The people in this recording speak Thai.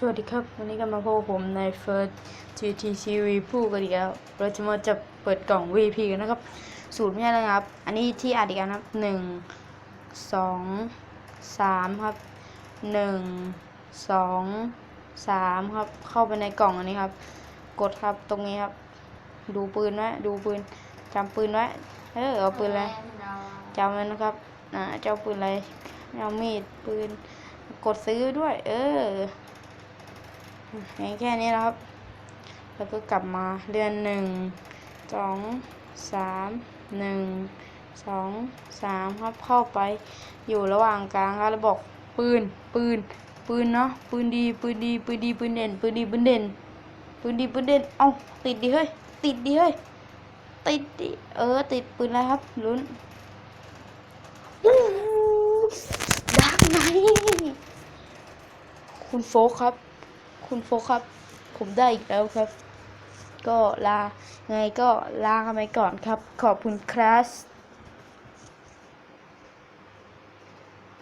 สวัสดีครับ วันนี้ก็มาพบผมใน First GT Series ผู้กันอีกแล้วเราจะมาจะเปิดกล่อง VP กันนะครับ สูตรไม่ใช่แล้วครับ อันนี้ที่อัดอีกนะครับหนึ่งสองสามครับหนึ่งสองสามครับ เข้าไปในกล่องอันนี้ครับ กดครับตรงนี้ครับ ดูปืนไว้ดูปืนจำปืนไว้เออเอาปืนอะไรจำไว้นะครับอ่าเจ้าปืนอะไรเอามีดปืนกดซื้อด้วย เออ แค่แค่นี้นะครับ แล้วก็กลับมาเดือนหนึ่งสองสามหนึ่งสองสามครับเข้าไปอยู่ระหว่างกลางครับแล้วบอกปืนปืนปืนเนาะปืนดีปืนดีปืนดีปืนเด่นปืนดีปืนเด่นปืนดีปืนเด่นเอ้าติดดิเฮ้ยติดดิเฮ้ยติดดิเออติดปืนอะไรครับลุ้นดักไหนคุณโฟกครับ คุณโฟกครับ ผมได้อีกแล้วครับ ก็ลาไงก็ลาไปก่อนครับ ขอบคุณครับ